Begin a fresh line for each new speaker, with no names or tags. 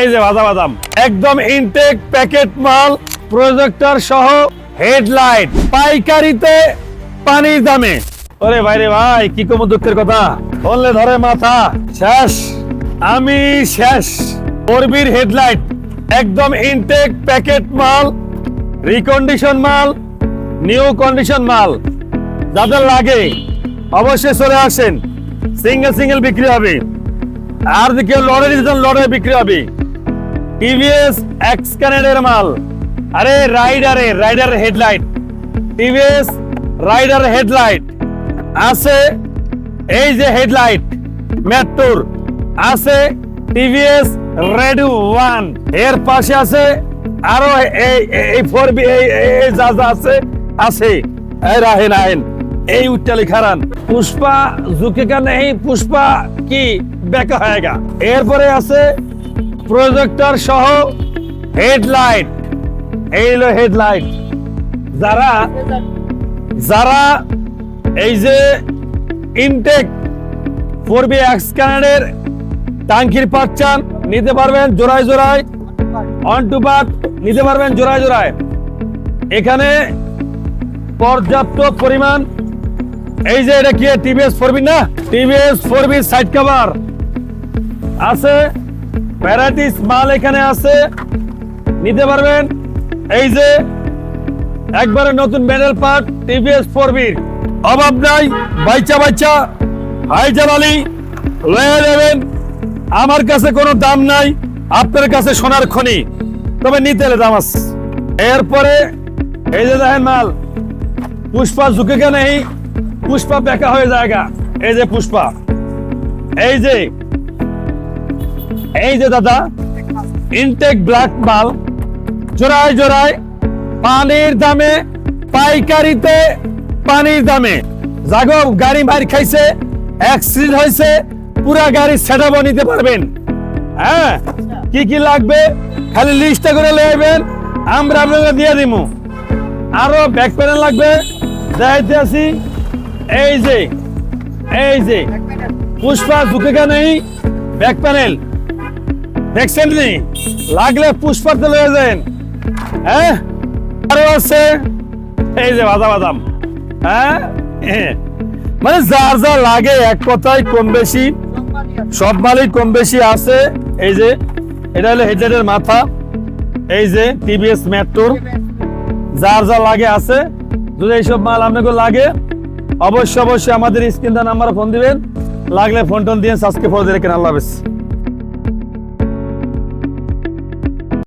এই যে বাদাম বাদাম। একদম ইনটেক প্যাকেট মাল প্রজেক্টর সহ হেডলাইট পাইকারিতে পানির দামে। ওরে ভাইরে ভাই, কি কম দুঃখের কথা? বললে ধরে মাথা। শেষ। আমি শেষ। করবির হেডলাইট একদম ইনটেক প্যাকেট মাল রিকন্ডিশন মাল নিউ কন্ডিশন মাল। যাদের লাগে, অবশ্যই চলে আসেন। সিঙ্গেল সিঙ্গেল বিক্রি হবে। আর কেউ লড়ে দিতেন লড়ে বিক্রি হবে। টিভিএস এক্স কানেডের মাল। আরে রাইডারে rider headlight TVS rider headlight আছে এই যে হেডলাইট মেট্রোর আছে টিভিএস রেডু ওয়ানের পাশে আছে আরও এই এই ফোর বি এই, এই- এই যা যা আছে আছে। এই রাহেন আহেন এই উচ্চালি খারান পুষ্পা, ঝুঁকে নেই? পুষ্পা, কি বেকা হয়েগা এরপরে আছে প্রজেক্টর সহ হেডলাইট এই হলো হেডলাইট যারা যারা এই যে ইনটেক ফোর বি এক্স কানাডের টাঙ্কির পাট চান, নিতে পারবেন জোড়ায় জোড়ায় অন টু পাট নিতে পারবেন জোড়ায় জোড়ায়। এখানে পর্যাপ্ত পরিমাণ এই যে এটা কি? টিভিএস ফোর বি না? TVS four B side cover আছে ভ্যারাইটিস মাল এখানে আছে। নিতে পারবেন? এই যে, একবারে নতুন মেডেল পার্ট টিভিএস ফোর বির অভাব নাই, বাইচা বাইচা। হাই জালালি, লয়ে নেবেন আমার কাছে কোনো দাম নাই, আপনার কাছে সোনার খনি। তবে নিতে হলে দাম আছে। এরপরে, এই যে দেখেন মাল, পুষ্পা ঝুঁকে কেন এই? পুষ্পা বেকা হয়ে জায়গা। এই যে পুষ্পা। এই যে এই যে দাদা ইনটেক ব্ল্যাক মাল, জোড়ায় জোড়ায় পানির দামে, পাইকারিতে পানির দামে। জাগো, গাড়ি মার খাইছে অ্যাক্সিডেন্ট হয়েছে, পুরা গাড়ি সেটাবো নিতে পারবেন। হ্যাঁ কি কি লাগবে খালি লিস্টটা করে লেবেন আমরা আপনাকে দিয়ে দিব আরও ব্যাক প্যানেল লাগবে, দেখাইতে আসি। এই যে এই যে, পুষ্পা ঝুঁকে নেই ব্যাক প্যানেল লাগলে পুষ্পাতে লয়ে যান। হ্যাঁ? আরও আছে। এই যে বাদাম বাদাম। হ্যাঁ। মানে যার যা লাগে এক কথায় কম বেশি, সব মালই কম বেশি আছে। এই যে, এটা হলো হেডলাইটের মাথা। এই যে, টিভিএস মেট্রোর। যার যা লাগে আছে। যদি এইসব মাল আপনাকে লাগে, অবশ্যই অবশ্যই আমাদের স্ক্রিন নাম্বার ফোন দিবেন। লাগলে ফোন টোন দিয়ে সাবস্ক্রাইব করে কেন আল্লাহ হাফেজ।